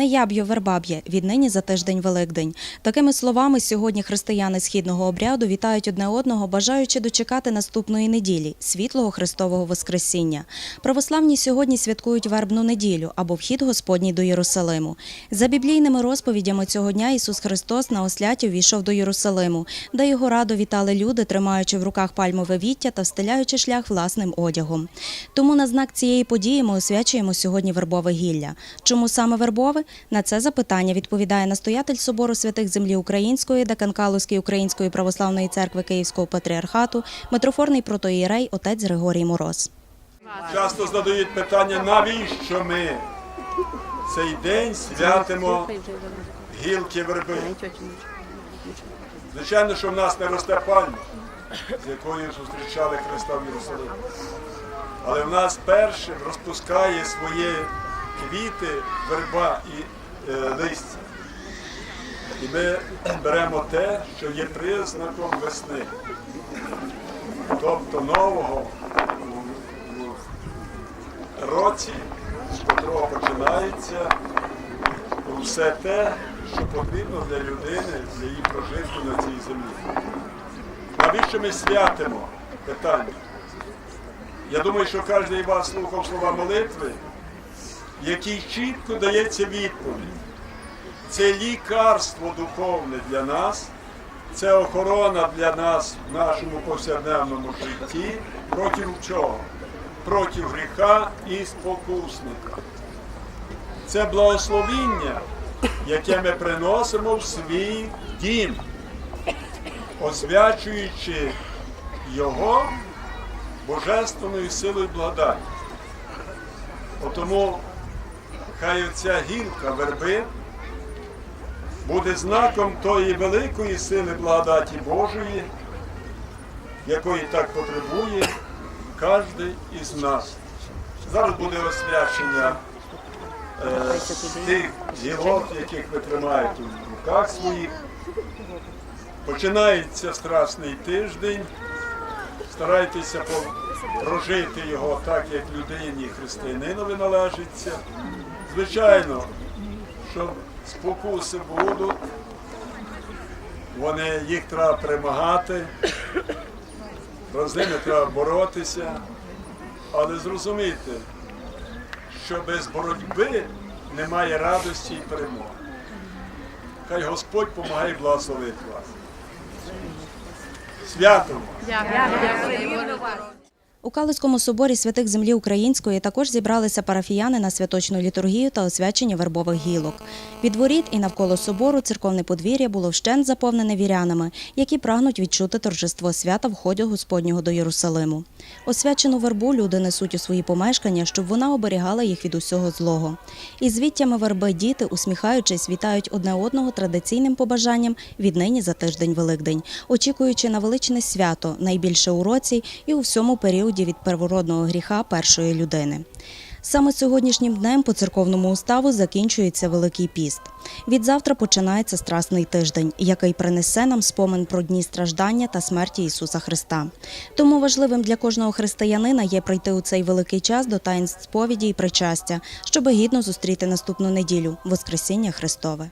Не яб'ю вербаб'є, віднині за тиждень Великдень. Такими словами сьогодні християни східного обряду вітають одне одного, бажаючи дочекати наступної неділі світлого Христового Воскресіння. Православні сьогодні святкують вербну неділю або вхід Господній до Єрусалиму. За біблійними розповідями цього дня Ісус Христос на осляті війшов до Єрусалиму, де його радо вітали люди, тримаючи в руках пальмове віття та встеляючи шлях власним одягом. Тому на знак цієї події ми освячуємо сьогодні вербове гілля. Чому саме вербове? На це запитання відповідає настоятель собору святих землі Української, декан Калузької Української православної церкви Київського патріархату, митрофорний протоїрей отець Григорій Мороз. Часто задають питання, навіщо ми цей день святимо гілки верби. Звичайно, що в нас не росте пальма, з якою зустрічали Христа в Єрусалимі. Але в нас першим розпускає свої квіти, верба і е, листя. І ми беремо те, що є признаком весни, тобто нового році, з котрого починається все те, що потрібно для людини, для її прожитку на цій землі. Навіщо ми святимо питання? Я думаю, що кожен із вас слухав слова молитви, якій чітко дається відповідь. Це лікарство духовне для нас, це охорона для нас в нашому повсякденному житті проти чого? Проти гріха і спокусника. Це благословіння, яке ми приносимо в свій дім, освячуючи його божественною силою благодаті. Тому хай ця гілка верби буде знаком тої великої сили благодаті Божої, якої так потребує кожен із нас. Зараз буде освячення е, тих гілок, яких ви тримаєте в руках своїх. Починається страсний тиждень. Старайтеся прожити його так, як людині християнинові належиться. Звичайно, що спокуси будуть, вони, їх треба перемагати, з ними треба боротися, але зрозумійте, що без боротьби немає радості і перемоги. Хай Господь допомагає благословити вас. Святом! У Калицькому соборі святих землі Української також зібралися парафіяни на святочну літургію та освячення вербових гілок. Від воріт і навколо собору церковне подвір'я було вщент заповнене вірянами, які прагнуть відчути торжество свята входу Господнього до Єрусалиму. Освячену вербу люди несуть у свої помешкання, щоб вона оберігала їх від усього злого. І звіттями верби діти, усміхаючись, вітають одне одного традиційним побажанням віднині за тиждень Великдень, очікуючи на величне свято, найбільше у році і у всьому періоді від первородного гріха першої людини. Саме сьогоднішнім днем по церковному уставу закінчується Великий піст. Відзавтра починається страсний тиждень, який принесе нам спомин про дні страждання та смерті Ісуса Христа. Тому важливим для кожного християнина є прийти у цей великий час до таїнств сповіді і причастя, щоб гідно зустріти наступну неділю Воскресіння Христове.